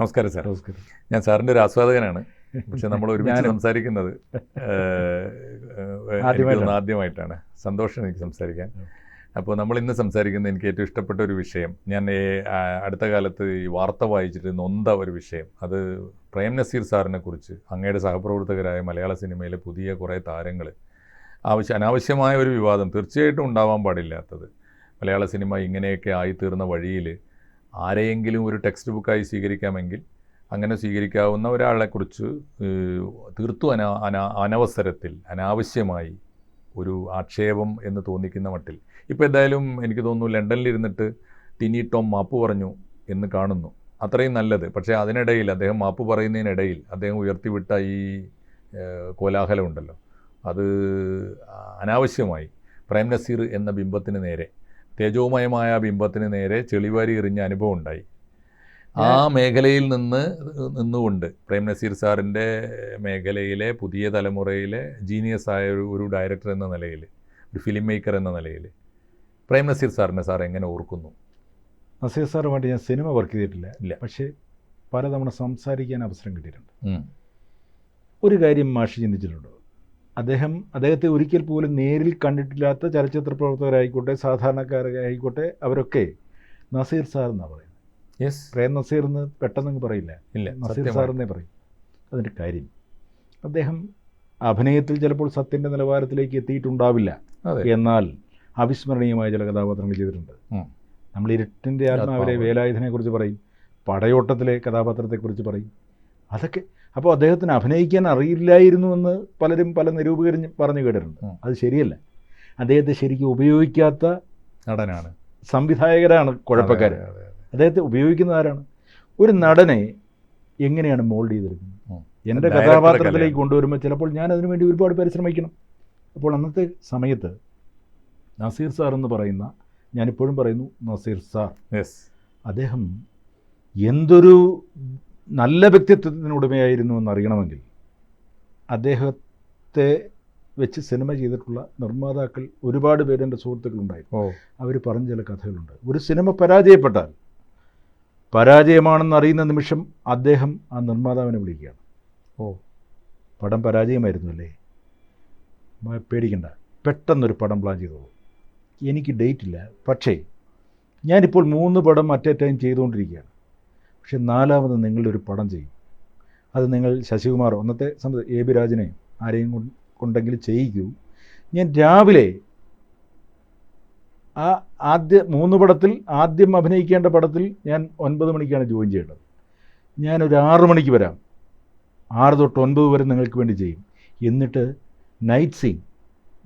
നമസ്കാരം സാർ. നമസ്കാരം. ഞാൻ സാറിന്റെ ഒരു ആസ്വാദകനാണ്. പക്ഷെ നമ്മൾ ഒരുമിച്ച്. സംസാരിക്കുന്നത് ആദ്യമായിട്ടാണ്. സന്തോഷം എനിക്ക് സംസാരിക്കാൻ. അപ്പോൾ നമ്മൾ ഇന്ന് സംസാരിക്കുന്ന എനിക്ക് ഏറ്റവും ഇഷ്ടപ്പെട്ട ഒരു വിഷയം ഞാൻ അടുത്ത കാലത്ത് ഈ വാർത്ത വായിച്ചിട്ട് നൊന്ത ഒരു വിഷയം. അത് പ്രേം നസീർ സാറിനെ കുറിച്ച് അങ്ങയുടെ സഹപ്രവർത്തകരായ മലയാള സിനിമയിലെ പുതിയ കുറേ താരങ്ങൾ. ആവശ്യ അനാവശ്യമായ ഒരു വിവാദം തീർച്ചയായിട്ടും ഉണ്ടാവാൻ പാടില്ലാത്തത്. മലയാള സിനിമ ഇങ്ങനെയൊക്കെ ആയിത്തീർന്ന വഴിയിൽ ആരെയെങ്കിലും ഒരു ടെക്സ്റ്റ് ബുക്കായി സ്വീകരിക്കാമെങ്കിൽ അങ്ങനെ സ്വീകരിക്കാവുന്ന ഒരാളെക്കുറിച്ച് തീർത്തും അനാ അനാ അനവസരത്തിൽ അനാവശ്യമായി ഒരു ആക്ഷേപം എന്ന് തോന്നിക്കുന്ന മട്ടിൽ. ഇപ്പോൾ എന്തായാലും എനിക്ക് തോന്നുന്നു ലണ്ടനിലിരുന്നിട്ട് ടിനി ടോം മാപ്പ് പറഞ്ഞു എന്ന് കാണുന്നു. അത്രയും നല്ലത്. പക്ഷേ അതിനിടയിൽ അദ്ദേഹം മാപ്പ് പറയുന്നതിനിടയിൽ അദ്ദേഹം ഉയർത്തിവിട്ട ഈ കോലാഹലമുണ്ടല്ലോ. അത് അനാവശ്യമായി. പ്രേം നസീർ എന്ന ബിംബത്തിന് നേരെ. തേജോമയമായ ബിംബത്തിന് നേരെ ചെളിവാരി എറിഞ്ഞ അനുഭവം ഉണ്ടായി. ആ മേഖലയിൽ നിന്ന് നിന്നുകൊണ്ട് പ്രേം നസീർ സാറിന്റെ മേഖലയിലെ പുതിയ തലമുറയിലെ ജീനിയസ് ആയ ഒരു ഒരു ഡയറക്ടർ എന്ന നിലയിൽ ഒരു ഫിലിം മേക്കർ എന്ന നിലയിൽ പ്രേം നസീർ സാറിനെ സാർ എങ്ങനെ ഓർക്കുന്നു? നസീർ സാറുമായിട്ട് ഞാൻ സിനിമ വർക്ക് ചെയ്തിട്ടില്ല. ഇല്ല. പക്ഷേ പലതവണ സംസാരിക്കാൻ അവസരം കിട്ടിയിട്ടുണ്ട്. ഒരു കാര്യം മാഷി ചിന്തിച്ചിട്ടുണ്ടോ? അദ്ദേഹം അദ്ദേഹത്തെ ഒരിക്കൽ പോലും നേരിൽ കണ്ടിട്ടില്ലാത്ത ചലച്ചിത്ര പ്രവർത്തകരായിക്കോട്ടെ സാധാരണക്കാരായിക്കോട്ടെ അവരൊക്കെ നസീർ സാർ എന്നാണ് പറയുന്നത്. യെസ് പ്രേം നസീർ എന്ന് പെട്ടെന്ന് പറയില്ല. ഇല്ല നസീർ. സാർ എന്നേ പറയും. അതിന്റെ കാര്യം അദ്ദേഹം അഭിനയത്തിൽ ചിലപ്പോൾ സത്യന്റെ നിലവാരത്തിലേക്ക് എത്തിയിട്ടുണ്ടാവില്ല. എന്നാൽ അവിസ്മരണീയമായ ചില കഥാപാത്രങ്ങൾ ചെയ്തിട്ടുണ്ട്. നമ്മൾ ഇരുട്ടിന്റെ ആത്മാവിലെ വേലായുധനെക്കുറിച്ച് വേലായുധനെ പറയും പടയോട്ടത്തിലെ കഥാപാത്രത്തെക്കുറിച്ച് പറയും. അതൊക്കെ അപ്പോൾ അദ്ദേഹത്തിന് അഭിനയിക്കാൻ അറിയില്ലായിരുന്നു എന്ന് പലരും പല നിരൂപകരും പറഞ്ഞു കേട്ടിട്ടുണ്ട്. അത് ശരിയല്ല. അദ്ദേഹത്തെ ശരിക്കും ഉപയോഗിക്കാത്ത നടനാണ്. സംവിധായകരാണ് കുഴപ്പക്കാർ. അദ്ദേഹത്തെ ഉപയോഗിക്കുന്ന ആരാണ്? ഒരു നടനെ എങ്ങനെയാണ് മോൾഡ് ചെയ്തെടുക്കുന്നത്? എന്റെ കഥാപാത്രത്തിലേക്ക് കൊണ്ടുവരുമ്പോൾ ചിലപ്പോൾ ഞാൻ അതിനുവേണ്ടി ഒരുപാട് പരിശ്രമിക്കണം. അപ്പോൾ അന്നത്തെ സമയത്ത് നസീർ സാർ എന്ന് പറയുന്ന ഞാനിപ്പോഴും പറയുന്നു നസീർ സാർ. യെസ് അദ്ദേഹം എന്തൊരു നല്ല വ്യക്തിത്വത്തിന് ഉടമയായിരുന്നു എന്നറിയണമെങ്കിൽ അദ്ദേഹത്തെ വെച്ച് സിനിമ ചെയ്തിട്ടുള്ള നിർമ്മാതാക്കൾ ഒരുപാട് പേര് എന്റെ സുഹൃത്തുക്കളുണ്ടായിരുന്നു അവർ പറഞ്ഞ ചില കഥകളുണ്ട്. ഒരു സിനിമ പരാജയപ്പെട്ടാൽ പരാജയമാണെന്ന് അറിയുന്ന നിമിഷം അദ്ദേഹം ആ നിർമ്മാതാവിനെ വിളിക്കുകയാണ്. ഓ. പടം പരാജയമായിരുന്നു അല്ലേ? പേടിക്കണ്ട. പെട്ടെന്നൊരു പടം പ്ലാൻ ചെയ്തോളൂ. എനിക്ക് ഡേറ്റ് ഇല്ല പക്ഷേ ഞാനിപ്പോൾ മൂന്ന് പടം അറ്റ് എ ടൈം ചെയ്തുകൊണ്ടിരിക്കുകയാണ്. പക്ഷേ നാലാമത് നിങ്ങളുടെ ഒരു പടം ചെയ്യും. അത് നിങ്ങൾ ശശികുമാർ ഒന്നത്തെ സമയത്ത് എ ബി രാജനെ ആരെയും കൊണ്ട് കൊണ്ടെങ്കിലും ചെയ്യിക്കൂ. ഞാൻ രാവിലെ ആ ആദ്യ മൂന്ന് പടത്തിൽ ആദ്യം അഭിനയിക്കേണ്ട പടത്തിൽ ഞാൻ ഒൻപത് മണിക്കാണ് ജോയിൻ ചെയ്യേണ്ടത്. ഞാനൊരു ആറ് മണിക്ക് വരാം. ആറ് തൊട്ട് ഒൻപത് വരെ നിങ്ങൾക്ക് വേണ്ടി ചെയ്യും. എന്നിട്ട് നൈറ്റ് സീൻ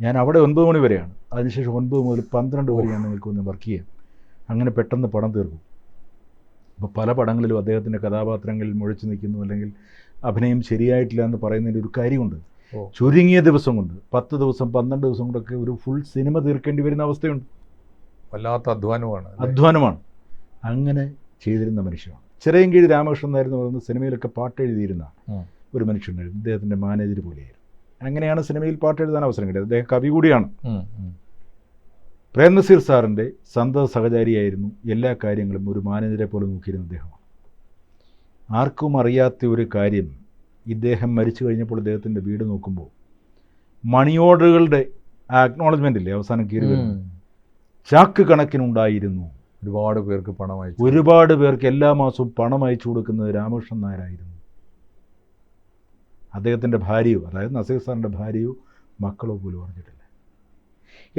ഞാൻ അവിടെ ഒൻപത് മണി വരെയാണ്. അതിനുശേഷം ഒൻപത് മുതൽ പന്ത്രണ്ട് വരെ ഞാൻ നിങ്ങൾക്ക് ഒന്ന് വർക്ക് ചെയ്യാം. അങ്ങനെ പെട്ടെന്ന് പടം തീർക്കും. അപ്പോൾ പല പടങ്ങളിലും അദ്ദേഹത്തിന്റെ കഥാപാത്രങ്ങളിൽ മുഴച്ചു നിൽക്കുന്നു അല്ലെങ്കിൽ അഭിനയം ശരിയായിട്ടില്ല എന്ന് പറയുന്നതിന്റെ ഒരു കാര്യമുണ്ട്. ചുരുങ്ങിയ ദിവസം കൊണ്ട് പത്ത് ദിവസം പന്ത്രണ്ട് ദിവസം കൊണ്ടൊക്കെ ഒരു ഫുൾ സിനിമ തീർക്കേണ്ടി വരുന്ന അവസ്ഥയുണ്ട്. വല്ലാത്ത അധ്വാനമാണ്? അധ്വാനമാണ്. അങ്ങനെ ചെയ്തിരുന്ന മനുഷ്യനാണ്. ചിറയൻകീഴ് രാമകൃഷ്ണൻ എന്നായിരുന്നു പറയുന്നത്. സിനിമയിലൊക്കെ പാട്ട് എഴുതിയിരുന്ന. ഒരു മനുഷ്യനായിരുന്നു. അദ്ദേഹത്തിന്റെ മാനേജർ പോലെയായിരുന്നു. അങ്ങനെയാണ് സിനിമയിൽ പാട്ട് എഴുതാൻ അവസരം കിട്ടിയത്. അദ്ദേഹം കവി കൂടിയാണ്. ഉം. സാറിന്റെ സന്തത സഹചാരിയായിരുന്നു എല്ലാ കാര്യങ്ങളും ഒരു മാനേജരെ പോലെ നോക്കിയിരുന്ന അദ്ദേഹമാണ് ആർക്കും അറിയാത്ത ഒരു കാര്യം ഇദ്ദേഹം മരിച്ചു കഴിഞ്ഞപ്പോൾ ഇദ്ദേഹത്തിന്റെ വീട് നോക്കുമ്പോൾ മണി ഓർഡറുകളുടെ ആ അക്നോളജ്മെന്റ് ഇല്ലേ അവസാനം കീറി. ചാക്ക് കണക്കിനുണ്ടായിരുന്നു. ഒരുപാട് പേർക്ക് പണം അയച്ചു. ഒരുപാട് പേർക്ക് എല്ലാ മാസവും പണം അയച്ചു കൊടുക്കുന്നത് രാമകൃഷ്ണൻ നായരായിരുന്നു. അദ്ദേഹത്തിന്റെ ഭാര്യയോ അതായത് നസീർ സാറിന്റെ ഭാര്യയോ മക്കളോ പോലും അറിഞ്ഞിട്ടില്ല.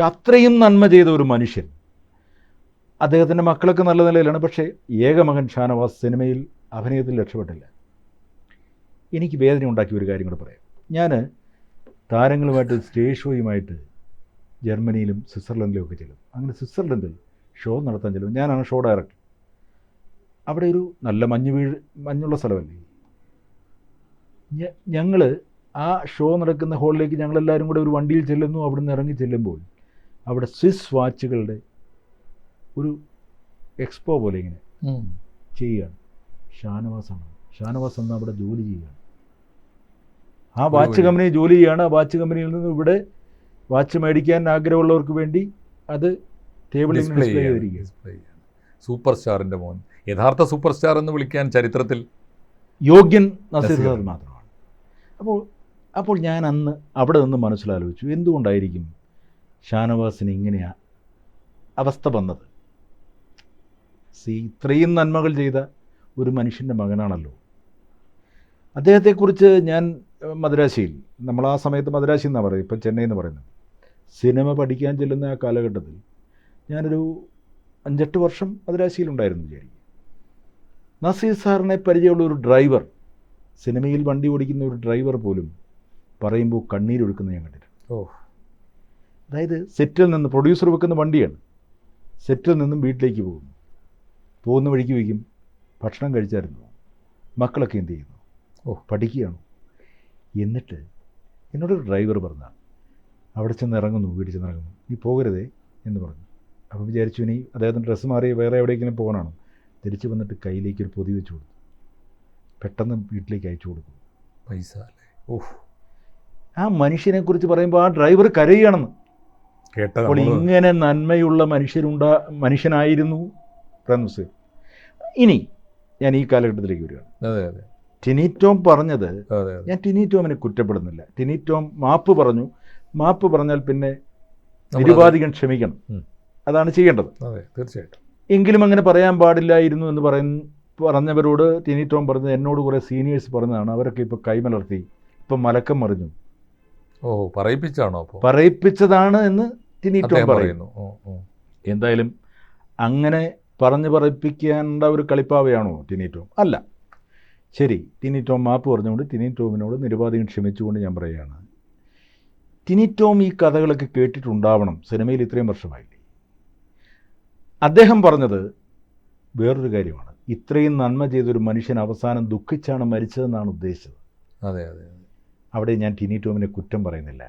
അത്രയും നന്മ ചെയ്ത ഒരു മനുഷ്യൻ. അദ്ദേഹത്തിന്റെ മക്കളൊക്കെ നല്ല നിലയിലാണ് പക്ഷേ ഏകമകൻ ഷാനവാസ് സിനിമയിൽ അഭിനയത്തിൽ രക്ഷപ്പെട്ടില്ല. എനിക്ക് വേദന ഉണ്ടാക്കിയ ഒരു കാര്യം കൂടെ പറയാം. ഞാൻ താരങ്ങളുമായിട്ട് സ്റ്റേജ് ഷോയുമായിട്ട് ജർമ്മനിയിലും സ്വിറ്റ്സർലൻഡിലും ഒക്കെ ചെല്ലും. അങ്ങനെ സ്വിറ്റ്സർലൻഡിൽ ഷോ നടത്താൻ ചെല്ലും ഞാനാണ് ഷോ ഡയറക്ടർ. അവിടെ ഒരു നല്ല മഞ്ഞ് വീഴ് മഞ്ഞുള്ള സ്ഥലമല്ലേ? ഞങ്ങൾ ആ ഷോ നടക്കുന്ന ഹോളിലേക്ക് ഞങ്ങളെല്ലാവരും കൂടെ ഒരു വണ്ടിയിൽ ചെല്ലുന്നു. അവിടുന്ന് ഇറങ്ങി ചെല്ലുമ്പോൾ അവിടെ സ്വിസ് വാച്ചുകളുടെ ഒരു എക്സ്പോ പോലെ ഇങ്ങനെ. ചെയ്യുകയാണ്. ഷാനവാസാണ്. ഷാനവാസ് അന്ന് അവിടെ ജോലി ചെയ്യുകയാണ്. ആ വാച്ച് കമ്പനി ജോലി ചെയ്യുകയാണ് ആ വാച്ച് കമ്പനിയിൽ നിന്ന് ഇവിടെ വാച്ച് മേടിക്കാൻ ആഗ്രഹമുള്ളവർക്ക് വേണ്ടി അത് ടേബിളിൽ ഡിസ്പ്ലേ ചെയ്തിരിക്കുക സൂപ്പർ സ്റ്റാറിന്റെ മോൻ. യഥാർത്ഥ സൂപ്പർ സ്റ്റാർ എന്ന് വിളിക്കാൻ ചരിത്രത്തിൽ യോഗ്യൻ നസീർ നസീർ. സാർ മാത്രമാണ്. അപ്പോൾ അപ്പോൾ ഞാൻ അന്ന് അവിടെ നിന്ന് മനസ്സിലാലോചിച്ചു. എന്തുകൊണ്ടായിരിക്കും ഷാനവാസിന് ഇങ്ങനെയാണ് അവസ്ഥ വന്നത്. സി ഇത്രയും നന്മകൾ ചെയ്ത ഒരു മനുഷ്യന്റെ മകനാണല്ലോ. അദ്ദേഹത്തെക്കുറിച്ച് ഞാൻ മദ്രാശിയിൽ നമ്മൾ ആ സമയത്ത് മദ്രാശി എന്നാണ് പറയുന്നത് ഇപ്പം ചെന്നൈ എന്ന് പറയുന്നത്. സിനിമ പഠിക്കാൻ ചെല്ലുന്ന ആ കാലഘട്ടത്തിൽ ഞാനൊരു അഞ്ചെട്ട് വർഷം മദ്രാശിയിലുണ്ടായിരുന്നു വിചാരിക്കും നസീർ സാറിനെ പരിചയമുള്ള ഒരു ഡ്രൈവർ സിനിമയിൽ വണ്ടി ഓടിക്കുന്ന ഒരു ഡ്രൈവർ പോലും പറയുമ്പോൾ കണ്ണീരൊഴുക്കുന്ന ഞാൻ കണ്ടിട്ടുണ്ട്. ഓ അതായത് സെറ്റിൽ നിന്ന് പ്രൊഡ്യൂസർ വെക്കുന്ന വണ്ടിയാണ്. സെറ്റിൽ നിന്നും വീട്ടിലേക്ക് പോകുന്നു. പോകുന്ന വഴിക്ക് വയ്ക്കും ഭക്ഷണം കഴിച്ചായിരുന്നു? മക്കളൊക്കെ എന്ത് ചെയ്യുന്നു? ഓ. പഠിക്കുകയാണ്. എന്നിട്ട് എന്നോടൊരു ഡ്രൈവർ പറഞ്ഞ അവിടെ ചെന്ന് ഇറങ്ങുന്നു വീട്ടിൽ ചെന്ന് ഇറങ്ങുന്നു. നീ പോകരുതേ എന്ന് പറഞ്ഞു. അപ്പോൾ വിചാരിച്ചു ഇനി അദ്ദേഹത്തിന്റെ ഡ്രസ്സ് മാറി വേറെ എവിടെയെങ്കിലും പോകണമാണ് തിരിച്ചു വന്നിട്ട് കയ്യിലേക്ക് ഒരു പൊതി വെച്ച് കൊടുത്തു. പെട്ടെന്ന് വീട്ടിലേക്ക് അയച്ചു കൊടുക്കും പൈസ അല്ലേ? ഓഹ് ആ മനുഷ്യനെക്കുറിച്ച് പറയുമ്പോൾ ആ ഡ്രൈവർ കരയുകയാണെന്ന്. അപ്പോൾ ഇങ്ങനെ നന്മയുള്ള മനുഷ്യരുണ്ട മനുഷ്യനായിരുന്നു പ്രേംനസീർ ഇനി ഞാൻ ഈ കാലഘട്ടത്തിലേക്ക് വരികയാണ്. ടിനിറ്റോം പറഞ്ഞത് ഞാൻ ടിനിറ്റോമിനെ കുറ്റപ്പെടുന്നില്ല. ടിനിറ്റോം മാപ്പ് പറഞ്ഞു. മാപ്പ് പറഞ്ഞാൽ പിന്നെ നിരുപാധികൻ നിരുപാധികം ക്ഷമിക്കണം. അതാണ് ചെയ്യേണ്ടത്. അതെ തീർച്ചയായിട്ടും. എങ്കിലും അങ്ങനെ പറയാൻ പാടില്ലായിരുന്നു എന്ന് പറയുന്ന പറഞ്ഞവരോട് ടിനിറ്റോം പറഞ്ഞത് എന്നോട് കുറേ സീനിയേഴ്സ് പറഞ്ഞതാണ്. അവരൊക്കെ ഇപ്പോൾ കൈമലർത്തി. ഇപ്പം മലക്കം മറിഞ്ഞു. ഓ പറയിപ്പിച്ചാണോ അപ്പോൾ പറയിപ്പിച്ചതാണ് എന്ന് ടിനി പറയുന്നു. എന്തായാലും അങ്ങനെ പറഞ്ഞു പറയിപ്പിക്കേണ്ട ഒരു കളിപ്പാവയാണോ ടിനിറ്റോം അല്ല. ശരി ടിനിറ്റോം മാപ്പ് പറഞ്ഞുകൊണ്ട് ടിനിറ്റോമിനോട് നിരുപാധികം ക്ഷമിച്ചുകൊണ്ട് ഞാൻ പറയുകയാണ്. ടിനിറ്റോം ഈ കഥകളൊക്കെ കേട്ടിട്ടുണ്ടാവണം. സിനിമയിൽ ഇത്രയും വർഷമായില്ലേ? അദ്ദേഹം പറഞ്ഞത് വേറൊരു കാര്യമാണ്. ഇത്രയും നന്മ ചെയ്തൊരു മനുഷ്യൻ അവസാനം ദുഃഖിച്ചാണ് മരിച്ചതെന്നാണ് ഉദ്ദേശിച്ചത്. അതെ അതെ അതെ. അവിടെ ഞാൻ ടിനി ടോമിനെ കുറ്റം പറയുന്നില്ല.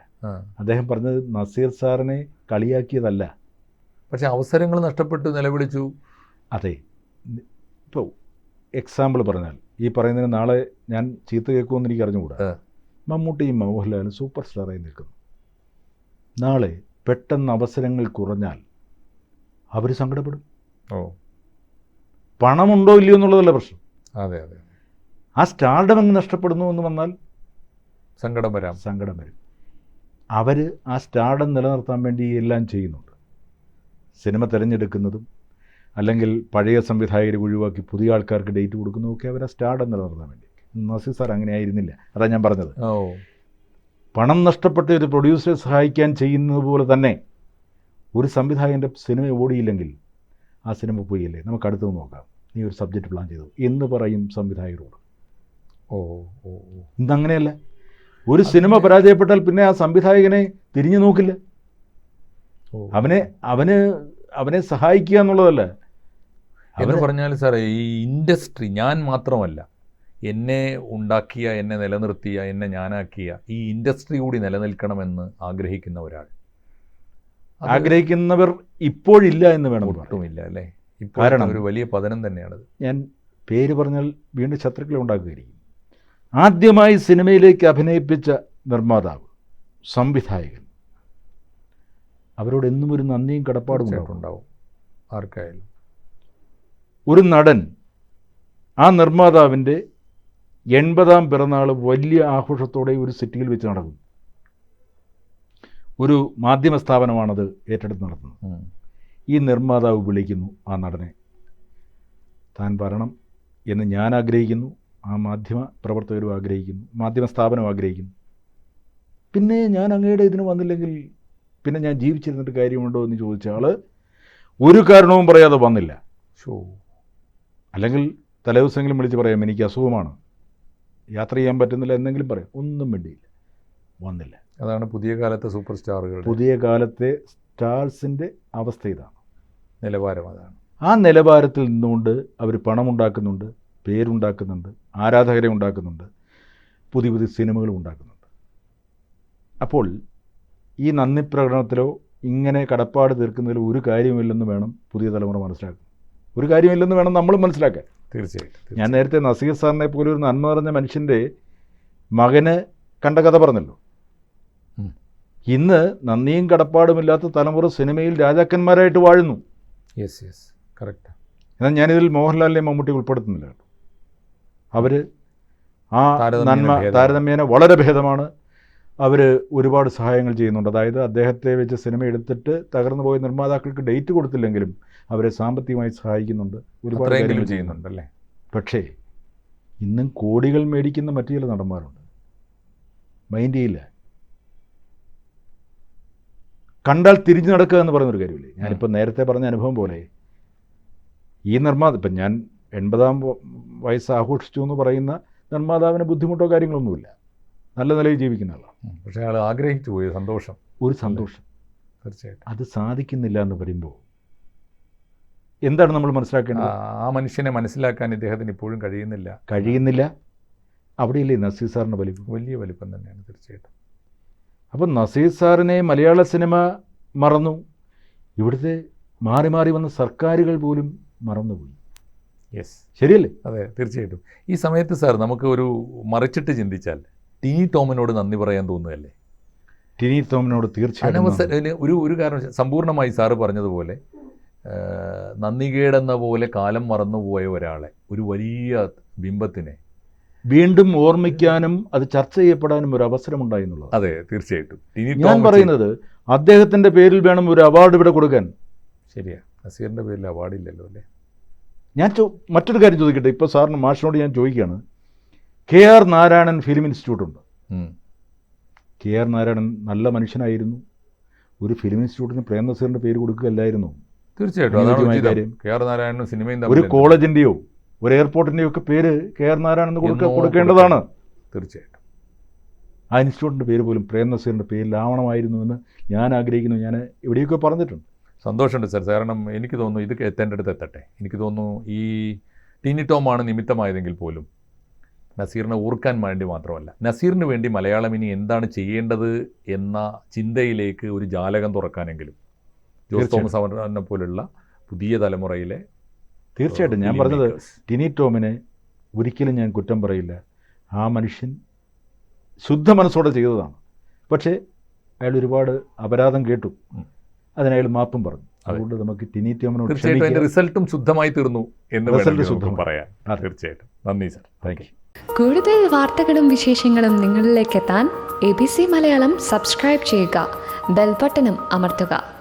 അദ്ദേഹം പറഞ്ഞത് നസീർ സാറിനെ കളിയാക്കിയതല്ല. പക്ഷെ അവസരങ്ങൾ നഷ്ടപ്പെട്ടു നിലവിളിച്ചു. അതെ. ഇപ്പോൾ എക്സാമ്പിൾ പറഞ്ഞാൽ ഈ പറയുന്നതിന് നാളെ ഞാൻ ചീത്ത കേൾക്കുമെന്ന് എനിക്ക് അറിഞ്ഞുകൂടാ. മമ്മൂട്ടിയും മോഹൻലാലും സൂപ്പർ സ്റ്റാറായി നിൽക്കുന്നു. നാളെ പെട്ടെന്ന് അവസരങ്ങൾ കുറഞ്ഞാൽ അവർ സങ്കടപ്പെടും. ഓ. പണമുണ്ടോ ഇല്ലയോ എന്നുള്ളതല്ല പ്രശ്നം. അതെ അതെ ആ സ്റ്റാർഡം അങ്ങ് നഷ്ടപ്പെടുന്നു എന്ന് വന്നാൽ സങ്കടം വരാം. സങ്കടം വരും. അവർ ആ സ്റ്റാർഡം നിലനിർത്താൻ വേണ്ടി എല്ലാം ചെയ്യുന്നുണ്ട്. സിനിമ തിരഞ്ഞെടുക്കുന്നതും അല്ലെങ്കിൽ പഴയ സംവിധായകരെ ഒഴിവാക്കി പുതിയ ആൾക്കാർക്ക് ഡേറ്റ് കൊടുക്കുന്നതൊക്കെ അവർ ആ സ്റ്റാർഡം നിലനിർത്താൻ വേണ്ടി. നസീർ സാർ അങ്ങനെ ആയിരുന്നില്ല. അതാണ് ഞാൻ പറഞ്ഞത്. ഓ. പണം നഷ്ടപ്പെട്ട ഒരു പ്രൊഡ്യൂസറെ സഹായിക്കാൻ ചെയ്യുന്നത് പോലെ തന്നെ ഒരു സംവിധായകന്റെ സിനിമ ഓടിയില്ലെങ്കിൽ ആ സിനിമ പോയില്ലേ? നമുക്ക് അടുത്തത് നോക്കാം. നീ ഒരു സബ്ജക്റ്റ് പ്ലാൻ ചെയ്തു? എന്ന് പറയും സംവിധായകരോട്. ഓ ഓ ഓ. ഇന്നങ്ങനെയല്ല ഒരു സിനിമ പരാജയപ്പെട്ടാൽ പിന്നെ ആ സംവിധായകനെ തിരിഞ്ഞു നോക്കില്ല. അവനെ അവന് അവനെ സഹായിക്കുക എന്നുള്ളതല്ല. എന്ന് പറഞ്ഞാൽ സാറേ ഈ ഇൻഡസ്ട്രി ഞാൻ മാത്രമല്ല എന്നെ ഉണ്ടാക്കിയ എന്നെ നിലനിർത്തിയ എന്നെ ഞാനാക്കിയ ഈ ഇൻഡസ്ട്രി കൂടി നിലനിൽക്കണമെന്ന് ആഗ്രഹിക്കുന്ന ഒരാൾ. ആഗ്രഹിക്കുന്നവർ ഇപ്പോഴില്ല എന്ന് വേണം. ഒട്ടുമില്ല അല്ലേ? ഇപ്പോൾ കാരണം- ഒരു വലിയ പതനം തന്നെയാണത്. ഞാൻ പേര് പറഞ്ഞാൽ വീണ്ടും ശത്രുക്കളെ ഉണ്ടാക്കുകയായിരിക്കും. ആദ്യമായി സിനിമയിലേക്ക് അഭിനയിപ്പിച്ച നിർമ്മാതാവ് സംവിധായകൻ. അവരോട് എന്നും ഒരു നന്ദിയും കടപ്പാടും ഉണ്ടാവും ആർക്കായാലും. ഒരു നടൻ ആ നിർമ്മാതാവിന്റെ എൺപതാം പിറന്നാൾ വലിയ ആഘോഷത്തോടെ ഒരു സിറ്റിയിൽ വെച്ച് നടക്കും ഒരു മാധ്യമ സ്ഥാപനമാണത് ഏറ്റെടുത്ത് നടത്തുന്നത്. ഈ നിർമ്മാതാവ് വിളിക്കുന്നു ആ നടനെ. താൻ വരണം എന്ന് ഞാൻ ആഗ്രഹിക്കുന്നു. ആ മാധ്യമ പ്രവർത്തകരും ആഗ്രഹിക്കുന്നു മാധ്യമ സ്ഥാപനം ആഗ്രഹിക്കുന്നു. പിന്നെ ഞാൻ അങ്ങയുടെ ഇതിന് വന്നില്ലെങ്കിൽ പിന്നെ ഞാൻ ജീവിച്ചിരുന്നിട്ട് കാര്യമുണ്ടോ എന്ന് ചോദിച്ചാൽ ആൾ ഒരു കാരണവും പറയാതെ വന്നില്ല. ഷോ അല്ലെങ്കിൽ തലേദിവസമെങ്കിലും വിളിച്ച് പറയാം എനിക്ക് അസുഖമാണ്. യാത്ര ചെയ്യാൻ പറ്റുന്നില്ല എന്നെങ്കിലും പറയാം. ഒന്നും വേണ്ടിയില്ല വന്നില്ല. അതാണ് പുതിയ കാലത്തെ സൂപ്പർ സ്റ്റാറുകൾ പുതിയ കാലത്തെ സ്റ്റാർസിന്റെ അവസ്ഥ ഇതാണ്. നിലവാരം അതാണ്. ആ നിലവാരത്തിൽ നിന്നുകൊണ്ട് അവർ പണമുണ്ടാക്കുന്നുണ്ട്. പേരുണ്ടാക്കുന്നുണ്ട് ആരാധകരെ ഉണ്ടാക്കുന്നുണ്ട് പുതിയ പുതിയ സിനിമകളും ഉണ്ടാക്കുന്നുണ്ട്. അപ്പോൾ ഈ നന്ദി പ്രകടനത്തിലോ ഇങ്ങനെ കടപ്പാട് തീർക്കുന്നതിലോ ഒരു കാര്യമില്ലെന്ന് വേണം പുതിയ തലമുറ മനസ്സിലാക്കാൻ. ഒരു കാര്യമില്ലെന്ന് വേണം നമ്മൾ മനസ്സിലാക്കാൻ. തീർച്ചയായിട്ടും ഞാൻ നേരത്തെ നസീർ സാറിനെ പോലെ ഒരു നന്മ നിറഞ്ഞ മനുഷ്യന്റെ മകന് കണ്ട കഥ പറഞ്ഞല്ലോ. ഇന്ന് നന്ദിയും കടപ്പാടുമില്ലാത്ത തലമുറ സിനിമയിൽ രാജാക്കന്മാരായിട്ട് വാഴുന്നു. യെസ് യെസ് കറക്റ്റ് എന്നാൽ ഞാനിതിൽ മോഹൻലാലിനെ മമ്മൂട്ടി ഉൾപ്പെടുത്തുന്നില്ല അവർ ആ നന്മ താരതമ്യേന വളരെ ഭേദമാണ്. അവർ ഒരുപാട് സഹായങ്ങൾ ചെയ്യുന്നുണ്ട്. അതായത് അദ്ദേഹത്തെ വെച്ച് സിനിമ എടുത്തിട്ട് തകർന്നു പോയ നിർമ്മാതാക്കൾക്ക് ഡേറ്റ് കൊടുത്തില്ലെങ്കിലും അവരെ സാമ്പത്തികമായി സഹായിക്കുന്നുണ്ട്. ഒരുപാട് കാര്യങ്ങൾ ചെയ്യുന്നുണ്ട്. അല്ലേ പക്ഷേ ഇന്നും കോടികൾ മേടിക്കുന്ന മറ്റു ചില നടന്മാരുണ്ട്. മൈൻഡ് ചെയ്യില്ല. കണ്ടാൽ തിരിഞ്ഞു നടക്കുക എന്ന് പറയുന്നൊരു കാര്യമില്ലേ? ഞാനിപ്പോൾ നേരത്തെ പറഞ്ഞ അനുഭവം പോലെ ഈ നിർമ്മാത ഇപ്പം ഞാൻ എൺപതാം വയസ്സ് ആഘോഷിച്ചു എന്ന് പറയുന്ന നിർമ്മാതാവിന് ബുദ്ധിമുട്ടോ കാര്യങ്ങളൊന്നുമില്ല. നല്ല നിലയിൽ ജീവിക്കുന്ന ആളാണ്. പക്ഷേ അയാൾ ആഗ്രഹിച്ചു പോയി സന്തോഷം. ഒരു സന്തോഷം. തീർച്ചയായിട്ടും. അത് സാധിക്കുന്നില്ല എന്ന് പറയുമ്പോൾ എന്താണ് നമ്മൾ മനസ്സിലാക്കേണ്ടത്? ആ മനുഷ്യനെ മനസ്സിലാക്കാൻ ഇദ്ദേഹത്തിന് ഇപ്പോഴും കഴിയുന്നില്ല. കഴിയുന്നില്ല. അവിടെയില്ലേ നസീർ സാറിന്റെ വലിപ്പം വലിയ വലിപ്പം തന്നെയാണ് തീർച്ചയായിട്ടും. അപ്പം നസീർ സാറിനെ മലയാള സിനിമ മറന്നു. ഇവിടുത്തെ മാറി മാറി വന്ന സർക്കാരുകൾ പോലും മറന്നുപോയി. ശരിയല്ലേ? അതെ തീർച്ചയായിട്ടും. ഈ സമയത്ത് സാർ നമുക്ക് ഒരു മറിച്ചിട്ട് ചിന്തിച്ചാൽ ടിനി ടോമിനോട് നന്ദി പറയാൻ തോന്നുകയല്ലേ? ടിനി ടോമിനോട് തീർച്ചയായിട്ടും ഒരു ഒരു കാരണം സമ്പൂർണമായി സാറ് പറഞ്ഞതുപോലെ നന്ദികേടെന്ന പോലെ കാലം മറന്നുപോയ ഒരാളെ ഒരു വലിയ ബിംബത്തിനെ വീണ്ടും ഓർമ്മിക്കാനും അത് ചർച്ച ചെയ്യപ്പെടാനും ഒരു അവസരമുണ്ടായി എന്നുള്ളത് അതെ തീർച്ചയായിട്ടും. ടിനി ഞാൻ ടോം പറയുന്നത് അദ്ദേഹത്തിന്റെ പേരിൽ വേണം ഒരു അവാർഡ് ഇവിടെ കൊടുക്കാൻ. ശരിയാ. നസീറിന്റെ പേരിൽ അവാർഡില്ലല്ലോ അല്ലേ? ഞാൻ ചോ മറ്റൊരു കാര്യം ചോദിക്കട്ടെ? ഇപ്പോൾ സാറിന് മാഷിനോട് ഞാൻ ചോദിക്കുകയാണ്. K R Narayanan film institute ഉണ്ട്. കെ ആർ നാരായണൻ നല്ല മനുഷ്യനായിരുന്നു. ഒരു ഫിലിം ഇൻസ്റ്റിറ്റ്യൂട്ടിന് പ്രേംനസീറിന്റെ പേര് കൊടുക്കുകയല്ലായിരുന്നു. തീർച്ചയായിട്ടും. ഒരു കോളേജിന്റെയോ ഒരു എയർപോർട്ടിന്റെയോ ഒക്കെ പേര് കെ ആർ നാരായണൻ എന്ന് കൊടുക്ക കൊടുക്കേണ്ടതാണ്. തീർച്ചയായിട്ടും. ആ ഇൻസ്റ്റിറ്റ്യൂട്ടിന്റെ പേര് പോലും പ്രേംനസീറിന്റെ പേരിലാവണമായിരുന്നു എന്ന് ഞാൻ ആഗ്രഹിക്കുന്നു. ഞാൻ എവിടെയൊക്കെ പറഞ്ഞിട്ടുണ്ട്. സന്തോഷമുണ്ട് സാർ. കാരണം എനിക്ക് തോന്നുന്നു ഇത് എത്തേണ്ട അടുത്ത് എത്തട്ടെ. എനിക്ക് തോന്നുന്നു ഈ ടിനി ടോമാണ് നിമിത്തമായതെങ്കിൽ പോലും നസീറിനെ ഓർക്കാൻ വേണ്ടി മാത്രമല്ല നസീറിന് വേണ്ടി മലയാളം ഇനി എന്താണ് ചെയ്യേണ്ടത് എന്ന ചിന്തയിലേക്ക് ഒരു ജാലകം തുറക്കാനെങ്കിലും ജോസ് തോമസ് അവനെ പോലുള്ള പുതിയ തലമുറയിലെ തീർച്ചയായിട്ടും ഞാൻ പറഞ്ഞത് ടിനി ടോമിനെ ഒരിക്കലും ഞാൻ കുറ്റം പറയില്ല. ആ മനുഷ്യൻ ശുദ്ധ മനസ്സോടെ ചെയ്തതാണ്. പക്ഷേ അയാൾ ഒരുപാട് അപരാധം കേട്ടു. അതിനയാൾ മാപ്പും പറഞ്ഞു. അതുകൊണ്ട് നമുക്ക് ടിനി ടോമിനോട് തീർച്ചയായിട്ടും അതിന്റെ റിസൾട്ടും ശുദ്ധമായി തീർന്നു എന്ന് ശുദ്ധം. പറയാം. തീർച്ചയായിട്ടും. നന്ദി സാർ താങ്ക് യു കൂടുതൽ വാർത്തകളും വിശേഷങ്ങളും നിങ്ങളിലേക്ക് എത്താൻ A B C Malayalam subscribe ചെയ്യുക. ബെൽബട്ടനും അമർത്തുക.